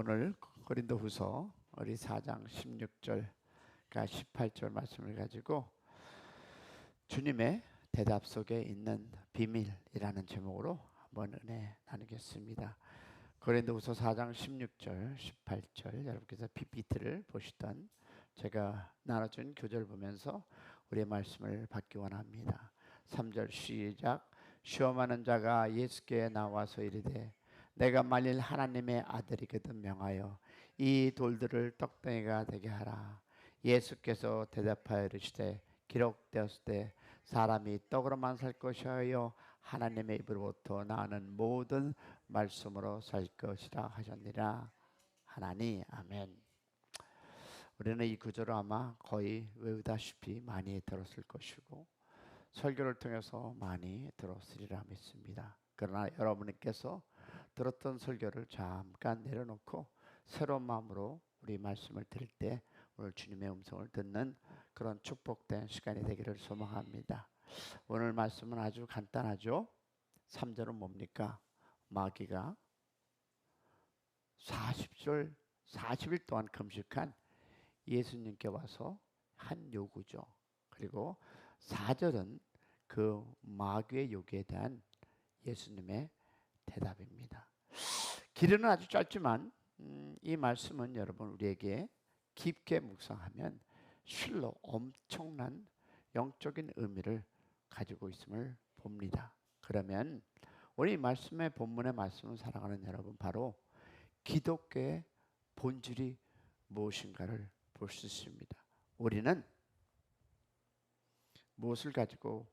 오늘 고린도후서 우리 4장 16절과 18절 말씀을 가지고 주님의 대답 속에 있는 비밀이라는 제목으로 한번 은혜 나누겠습니다. 고린도후서 4장 16절, 18절 여러분께서 PPT를 보시던 제가 나눠준 교절 보면서 우리의 말씀을 받기 원합니다. 3절 시작 시험하는 자가 예수께 나와서 이르되 내가 만일 하나님의 아들이거든 명하여 이 돌들을 떡덩이가 되게 하라. 예수께서 대답하여 이르시되 기록되었을 때 사람이 떡으로만 살 것이여 하나님의 입으로부터 나는 모든 말씀으로 살 것이라 하셨느니라 하나니 아멘. 우리는 이 구절을 아마 거의 외우다시피 많이 들었을 것이고 설교를 통해서 많이 들었으리라 믿습니다. 그러나 여러분께서 들었던 설교를 잠깐 내려놓고 새로운 마음으로 우리 말씀을 들을 때 오늘 주님의 음성을 듣는 그런 축복된 시간이 되기를 소망합니다. 오늘 말씀은 아주 간단하죠. 3절은 뭡니까? 마귀가 40절 40일 동안 금식한 예수님께 와서 한 요구죠. 그리고 4절은 그 마귀의 요구에 대한 예수님의 대답입니다. 길이는 아주 짧지만 음, 이 말씀은 여러분 우리에게 깊게 묵상하면 실로 엄청난 영적인 의미를 가지고 있음을 봅니다. 그러면 우리 말씀의 본문의 말씀을 사랑하는 여러분 바로 기독교의 본질이 무엇인가를 볼 수 있습니다. 우리는 무엇을 가지고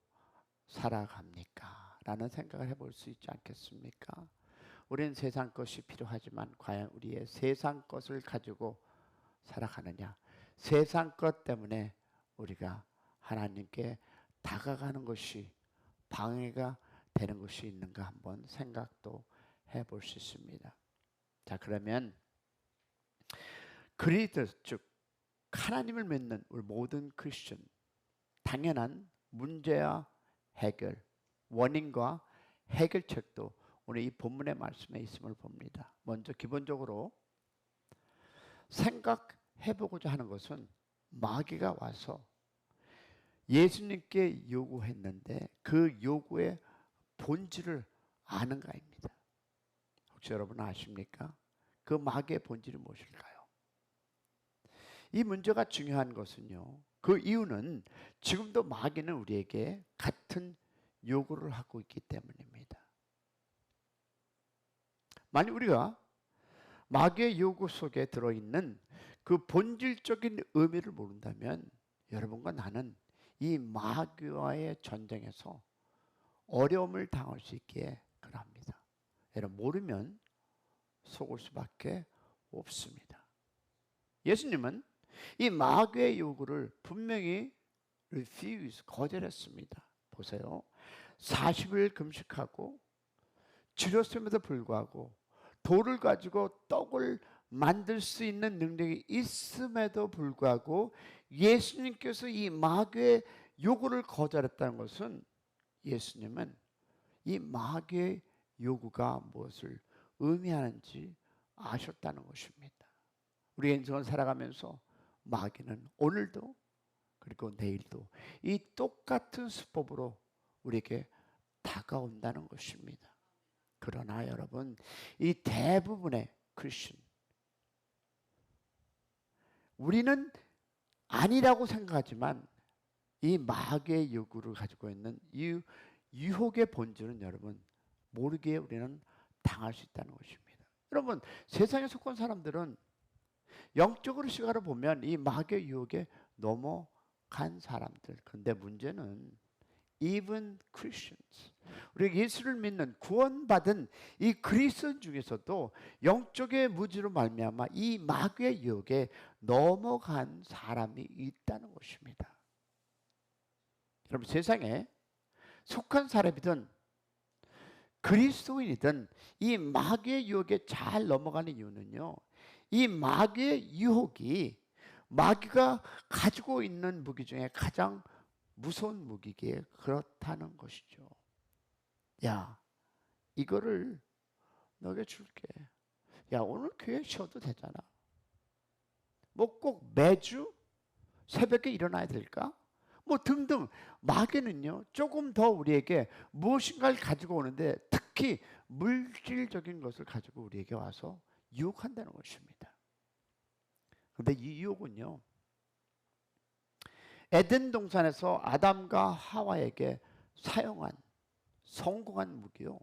살아갑니까? 라는 생각을 해볼 수 있지 않겠습니까? 우리는 세상 것이 필요하지만 과연 우리의 세상 것을 가지고 살아가느냐? 세상 것 때문에 우리가 하나님께 다가가는 것이 방해가 되는 것이 있는가 한번 생각도 해볼 수 있습니다. 자, 그러면 그리스도 즉 하나님을 믿는 우리 모든 크리스천 당연한 문제와 해결, 원인과 해결책도 오늘 이 본문의 말씀에 있음을 봅니다. 먼저 기본적으로 생각해 보고자 하는 것은 마귀가 와서 예수님께 요구했는데 그 요구의 본질을 아는가입니다. 혹시 여러분 아십니까? 그 마귀의 본질이 무엇일까요? 이 문제가 중요한 것은요. 그 이유는 지금도 마귀는 우리에게 같은 요구를 하고 있기 때문입니다. 만약 우리가 마귀의 요구 속에 들어있는 그 본질적인 의미를 모른다면 여러분과 나는 이 마귀와의 전쟁에서 어려움을 당할 수 있기에 그럽니다. 여러분 모르면 속을 수밖에 없습니다. 예수님은 이 마귀의 요구를 분명히 refuse 거절했습니다. 보세요. 40일 금식하고 줄였음에도 불구하고 돌을 가지고 떡을 만들 수 있는 능력이 있음에도 불구하고 예수님께서 이 마귀의 요구를 거절했다는 것은 예수님은 이 마귀의 요구가 무엇을 의미하는지 아셨다는 것입니다. 우리 인생을 살아가면서 마귀는 오늘도 그리고 내일도 이 똑같은 수법으로 우리에게 다가온다는 것입니다. 그러나 여러분, 이 대부분의 크리스천 우리는 아니라고 생각하지만 이 마귀의 요구를 가지고 있는 이 유혹의 본질은 여러분 모르게 우리는 당할 수 있다는 것입니다. 여러분 세상에 속한 사람들은 영적으로 시각으로 보면 이 마귀의 유혹에 넘어간 사람들. 그런데 문제는 even Christians. 우리 예수를 믿는 구원받은 이 그리스도인 중에서도 영적의 무지로 말미암아 이 마귀의 유혹에 넘어간 사람이 있다는 것입니다. 여러분 세상에 속한 사람이든 그리스도인이든 이 마귀의 유혹에 잘 넘어가는 이유는요. 이 마귀의 유혹이 마귀가 가지고 있는 무기 중에 가장 무서운 무기기에 그렇다는 것이죠. 야, 이거를 너게 줄게. 야 오늘 교회 쉬어도 되잖아. 뭐 꼭 매주 새벽에 일어나야 될까? 뭐 등등 마귀는요 조금 더 우리에게 무엇인가를 가지고 오는데 특히 물질적인 것을 가지고 우리에게 와서 유혹한다는 것입니다. 그런데 이 유혹은요 에덴 동산에서 아담과 하와에게 사용한 성공한 무기요.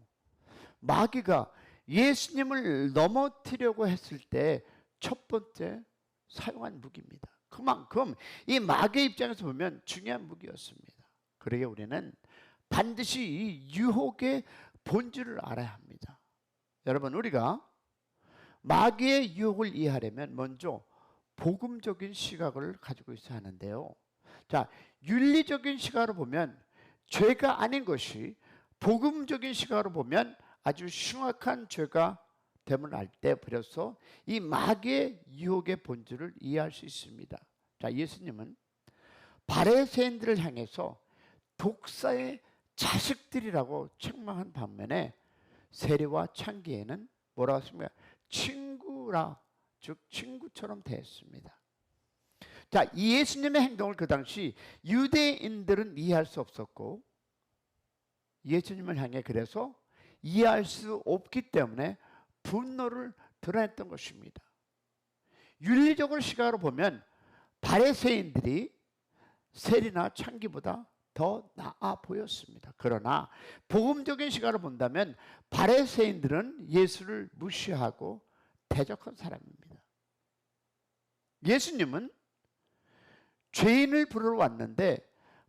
마귀가 예수님을 넘어뜨려고 했을 때 첫 번째 사용한 무기입니다. 그만큼 이 마귀의 입장에서 보면 중요한 무기였습니다. 그러게 우리는 반드시 이 유혹의 본질을 알아야 합니다. 여러분 우리가 마귀의 유혹을 이해하려면 먼저 복음적인 시각을 가지고 있어야 하는데요. 자, 윤리적인 시각으로 보면 죄가 아닌 것이 복음적인 시각으로 보면 아주 흉악한 죄가 됨을 알때 버려서 이 마귀의 유혹의 본질을 이해할 수 있습니다. 자, 예수님은 바레새인들을 향해서 독사의 자식들이라고 책망한 반면에 세리와 창기에는 뭐라고 했습니까? 친구라 즉 친구처럼 대했습니다. 자, 이 예수님의 행동을 그 당시 유대인들은 이해할 수 없었고 예수님을 향해 그래서 이해할 수 없기 때문에 분노를 드러냈던 것입니다. 윤리적으로 시각으로 보면 바리새인들이 세리나 창기보다 더 나아 보였습니다. 그러나 복음적인 시각으로 본다면 바리새인들은 예수를 무시하고 대적한 사람입니다. 예수님은 죄인을 부르러 왔는데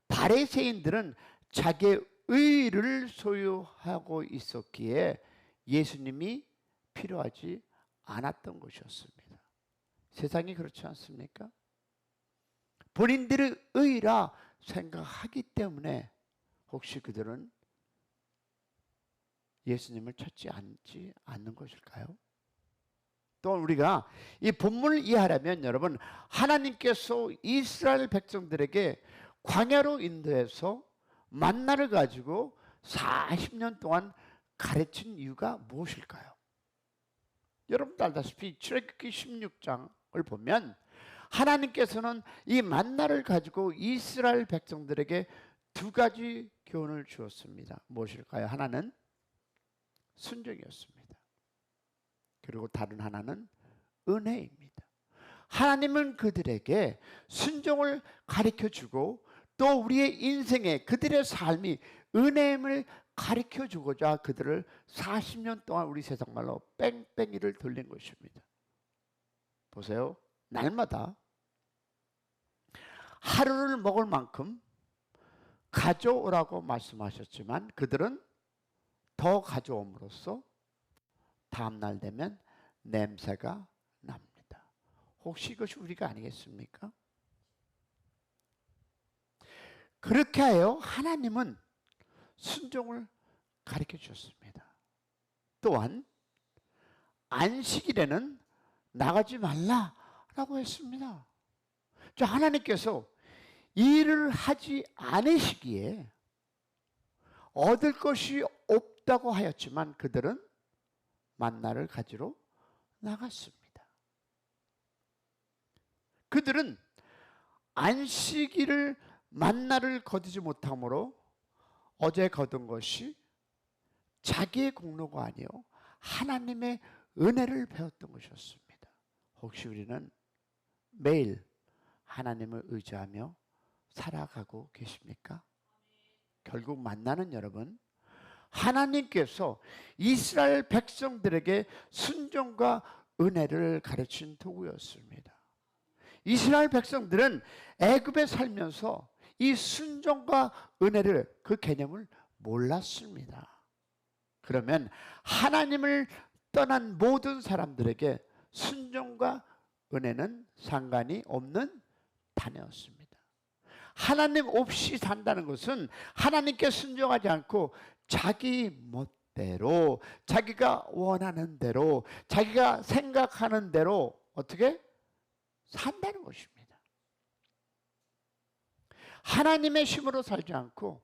바리새인들은 자기의 의를 소유하고 있었기에 예수님이 필요하지 않았던 것이었습니다. 세상이 그렇지 않습니까? 본인들의 의라 생각하기 때문에 혹시 그들은 예수님을 찾지 않지 않는 것일까요? 또 우리가 이 본문을 이해하려면 여러분 하나님께서 이스라엘 백성들에게 광야로 인도해서 만나를 가지고 40년 동안 가르친 이유가 무엇일까요? 여러분도 알다시피 출애굽기 16장을 보면 하나님께서는 이 만나를 가지고 이스라엘 백성들에게 두 가지 교훈을 주었습니다. 무엇일까요? 하나는 순종이었습니다. 그리고 다른 하나는 은혜입니다. 하나님은 그들에게 순종을 가르쳐 주고 또 우리의 인생에 그들의 삶이 은혜임을 가르쳐 주고자 그들을 40년 동안 우리 세상 말로 뺑뺑이를 돌린 것입니다. 보세요. 날마다 하루를 먹을 만큼 가져오라고 말씀하셨지만 그들은 더 가져옴으로써 다음 날 되면 냄새가 납니다. 혹시 이것이 우리가 아니겠습니까? 그렇게 하여 하나님은 순종을 가르쳐 주셨습니다. 또한 안식일에는 나가지 말라라고 했습니다. 자, 하나님께서 일을 하지 않으시기에 얻을 것이 없다고 하였지만 그들은 만나를 가지러 나갔습니다. 그들은 안식일을 만나를 거두지 못함으로 어제 거둔 것이 자기의 공로가 아니요 하나님의 은혜를 배웠던 것이었습니다. 혹시 우리는 매일 하나님을 의지하며 살아가고 계십니까? 결국 만나는 여러분 하나님께서 이스라엘 백성들에게 순종과 은혜를 가르친 도구였습니다. 이스라엘 백성들은 애굽에 살면서 이 순종과 은혜를 그 개념을 몰랐습니다. 그러면 하나님을 떠난 모든 사람들에게 순종과 은혜는 상관이 없는 단어였습니다. 하나님 없이 산다는 것은 하나님께 순종하지 않고 자기 멋대로 자기가 원하는 대로 자기가 생각하는 대로 어떻게 산다는 것입니다. 하나님의 힘으로 살지 않고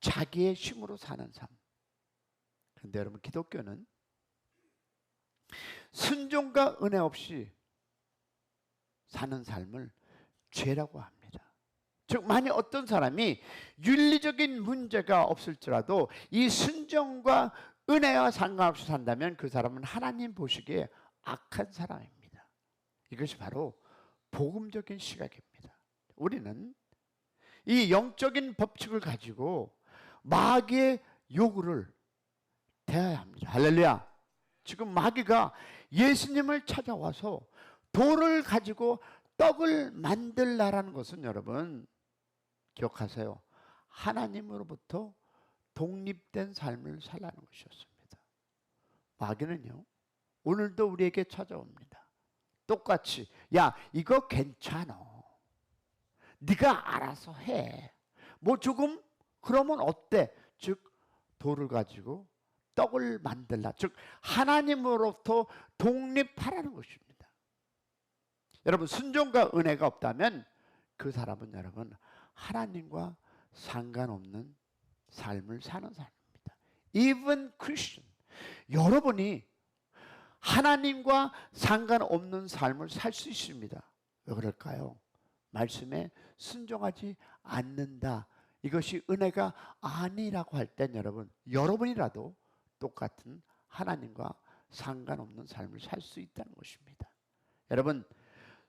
자기의 힘으로 사는 삶. 근데 여러분 기독교는 순종과 은혜 없이 사는 삶을 죄라고 합니다. 즉 만약 어떤 사람이 윤리적인 문제가 없을지라도 이 순종과 은혜와 상관없이 산다면 그 사람은 하나님 보시기에 악한 사람입니다. 이것이 바로 복음적인 시각입니다. 우리는 이 영적인 법칙을 가지고 마귀의 요구를 대해야 합니다. 할렐루야. 지금 마귀가 예수님을 찾아와서 돌을 가지고 떡을 만들라라는 것은 여러분 기억하세요. 하나님으로부터 독립된 삶을 살라는 것이었습니다. 마귀는요. 오늘도 우리에게 찾아옵니다. 똑같이 야 이거 괜찮아. 네가 알아서 해. 뭐 조금 그러면 어때? 즉 돌을 가지고 떡을 만들라. 즉 하나님으로부터 독립하라는 것입니다. 여러분 순종과 은혜가 없다면 그 사람은 여러분 하나님과 상관없는 삶을 사는 사람입니다. Even Christian. 여러분이 하나님과 상관없는 삶을 살 수 있습니다. 왜 그럴까요? 말씀에 순종하지 않는다. 이것이 은혜가 아니라고 할 땐 여러분, 여러분이라도 똑같은 하나님과 상관없는 삶을 살 수 있다는 것입니다. 여러분,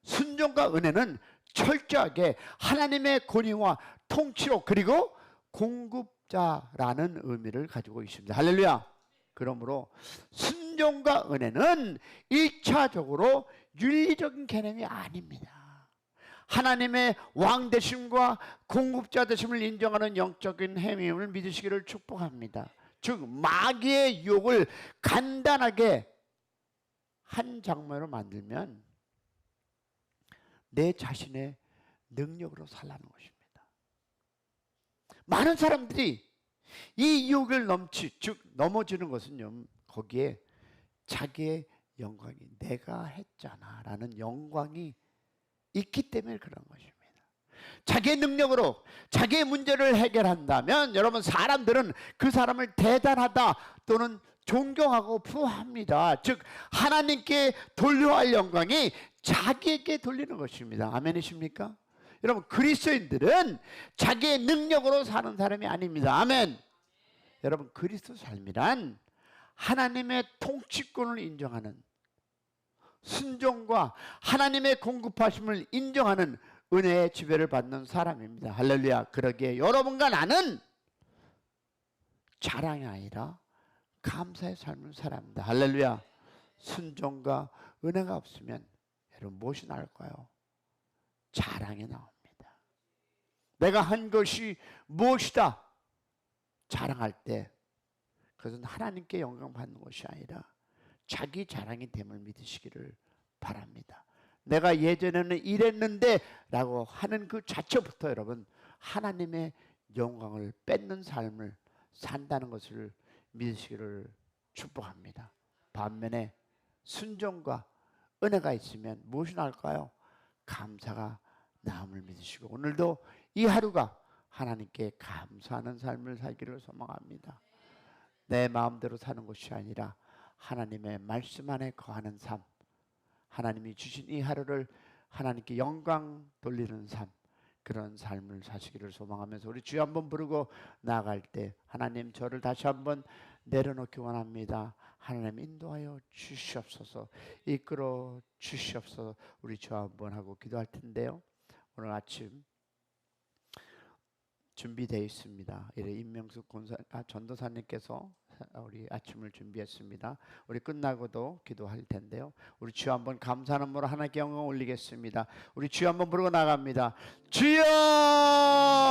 순종과 은혜는 철저하게 하나님의 권위와 통치로 그리고 공급자라는 의미를 가지고 있습니다. 할렐루야. 그러므로 순종과 은혜는 일차적으로 윤리적인 개념이 아닙니다. 하나님의 왕 되심과 공급자 되심을 인정하는 영적인 행위임을 믿으시기를 축복합니다. 즉 마귀의 유혹을 간단하게 한 장면으로 만들면 내 자신의 능력으로 살라는 것입니다. 많은 사람들이 이 유혹을 넘치 즉 넘어지는 것은요 거기에 자기의 영광이 내가 했잖아 라는 영광이 있기 때문에 그런 것입니다. 자기의 능력으로 자기의 문제를 해결한다면 여러분 사람들은 그 사람을 대단하다 또는 존경하고 부합니다. 즉 하나님께 돌려야 할 영광이 자기에게 돌리는 것입니다. 아멘이십니까? 여러분 그리스도인들은 자기의 능력으로 사는 사람이 아닙니다. 아멘. 여러분 그리스도 삶이란 하나님의 통치권을 인정하는 순종과 하나님의 공급하심을 인정하는 은혜의 지배를 받는 사람입니다. 할렐루야. 그러기에 여러분과 나는 자랑이 아니라 감사의 삶을 살아갑니다. 할렐루야. 순종과 은혜가 없으면 여러분 무엇이 나올까요? 자랑이 나옵니다. 내가 한 것이 무엇이다? 자랑할 때 그것은 하나님께 영광 받는 것이 아니라 자기 자랑이 됨을 믿으시기를 바랍니다. 내가 예전에는 이랬는데 라고 하는 그 자체부터 여러분 하나님의 영광을 뺏는 삶을 산다는 것을 믿으시기를 축복합니다. 반면에 순종과 은혜가 있으면 무엇이 나올까요? 감사가 나음을 믿으시고 오늘도 이 하루가 하나님께 감사하는 삶을 살기를 소망합니다. 내 마음대로 사는 것이 아니라 하나님의 말씀 안에 거하는 삶, 하나님이 주신 이 하루를 하나님께 영광 돌리는 삶, 그런 삶을 사시기를 소망하면서 우리 주여 한번 부르고 나아갈 때 하나님 저를 다시 한번 내려놓기 원합니다. 하나님 인도하여 주시옵소서 이끌어 주시옵소서 우리 주 한번 하고 기도할 텐데요. 오늘 아침 준비되어 있습니다. 이래 임명숙 권사, 아, 전도사님께서 우리 아침을 준비했습니다. 우리 끝나고도 기도할 텐데요. 우리 주 한번 감사하는 모로 하나님께 영광 올리겠습니다. 우리 주 한번 부르고 나갑니다. 주여!